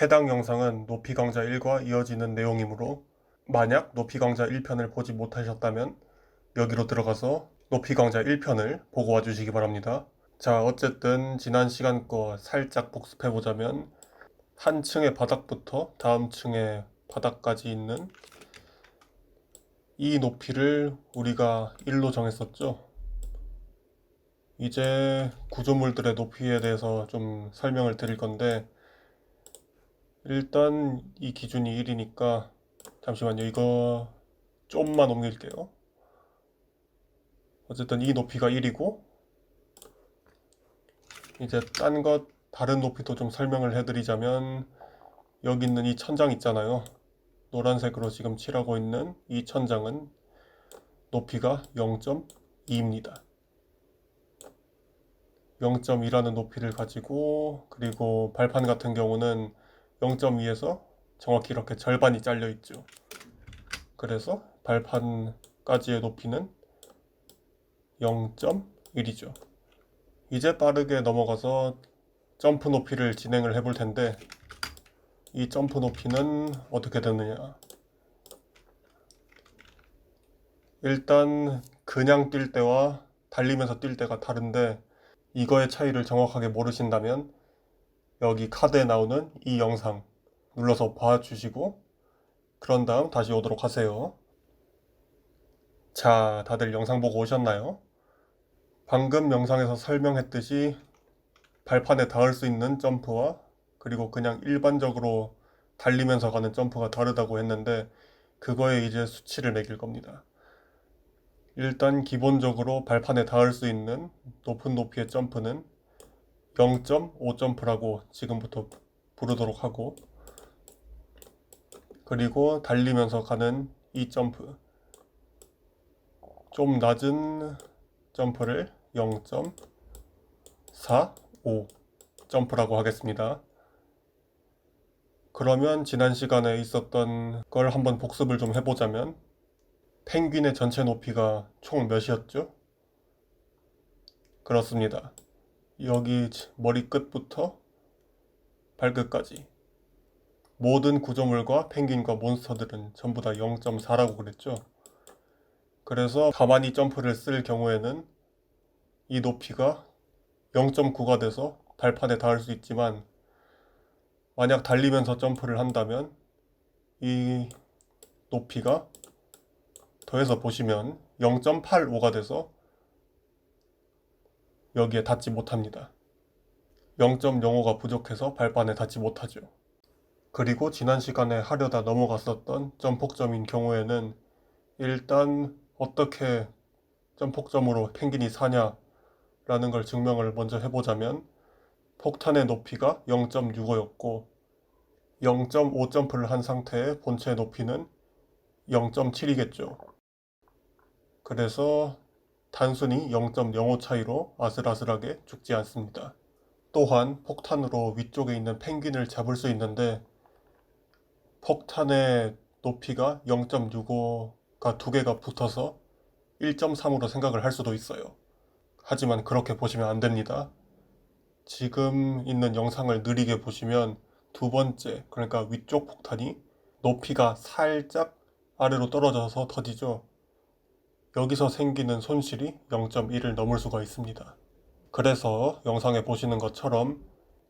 해당 영상은 높이 강좌 1과 이어지는 내용이므로 만약 높이 강좌 1편을 보지 못하셨다면 여기로 들어가서 높이 강좌 1편을 보고 와주시기 바랍니다. 자, 어쨌든 지난 시간 거 살짝 복습해 보자면 한 층의 바닥부터 다음 층의 바닥까지 있는 이 높이를 우리가 1로 정했었죠. 이제 구조물들의 높이에 대해서 좀 설명을 드릴 건데 일단 이 기준이 1이니까 잠시만요. 이거 좀만 옮길게요. 어쨌든 이 높이가 1이고 이제 딴 것 다른 높이도 좀 설명을 해드리자면 여기 있는 이 천장 있잖아요. 노란색으로 지금 칠하고 있는 이 천장은 높이가 0.2입니다. 0.2라는 높이를 가지고 그리고 발판 같은 경우는 0.2에서 정확히 이렇게 절반이 잘려 있죠. 그래서 발판까지의 높이는 0.1이죠. 이제 빠르게 넘어가서 점프 높이를 진행을 해볼 텐데 이 점프 높이는 어떻게 되느냐 일단 그냥 뛸 때와 달리면서 뛸 때가 다른데 이거의 차이를 정확하게 모르신다면 여기 카드에 나오는 이 영상 눌러서 봐주시고 그런 다음 다시 오도록 하세요. 자, 다들 영상 보고 오셨나요? 방금 영상에서 설명했듯이 발판에 닿을 수 있는 점프와 그리고 그냥 일반적으로 달리면서 가는 점프가 다르다고 했는데 그거에 이제 수치를 매길 겁니다. 일단 기본적으로 발판에 닿을 수 있는 높은 높이의 점프는 0.5 점프라고 지금부터 부르도록 하고 그리고 달리면서 가는 이 점프 좀 낮은 점프를 0.45 점프라고 하겠습니다. 그러면 지난 시간에 있었던 걸 한번 복습을 좀 해보자면 펭귄의 전체 높이가 총 몇이었죠? 그렇습니다. 여기 머리 끝부터 발끝까지 모든 구조물과 펭귄과 몬스터들은 전부 다 0.4라고 그랬죠. 그래서 가만히 점프를 쓸 경우에는 이 높이가 0.9가 돼서 발판에 닿을 수 있지만 만약 달리면서 점프를 한다면 이 높이가 더해서 보시면 0.85가 돼서 여기에 닿지 못합니다. 0.05가 부족해서 발판에 닿지 못하죠. 그리고 지난 시간에 하려다 넘어갔었던 점폭점인 경우에는 일단 어떻게 점폭점으로 펭귄이 사냐라는 걸 증명을 먼저 해보자면 폭탄의 높이가 0.65였고 0.5 점프를 한 상태의 본체 높이는 0.7이겠죠. 그래서 단순히 0.05 차이로 아슬아슬하게 죽지 않습니다. 또한 폭탄으로 위쪽에 있는 펭귄을 잡을 수 있는데 폭탄의 높이가 0.65가 두 개가 붙어서 1.3으로 생각을 할 수도 있어요. 하지만 그렇게 보시면 안 됩니다. 지금 있는 영상을 느리게 보시면 두 번째, 그러니까 위쪽 폭탄이 높이가 살짝 아래로 떨어져서 터지죠. 여기서 생기는 손실이 0.1을 넘을 수가 있습니다. 그래서 영상에 보시는 것처럼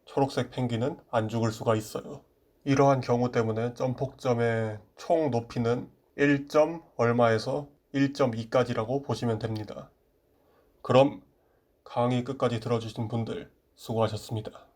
초록색 펭귄은 안 죽을 수가 있어요. 이러한 경우 때문에 점폭점의 총 높이는 1. 얼마에서 1.2까지라고 보시면 됩니다. 그럼 강의 끝까지 들어주신 분들 수고하셨습니다.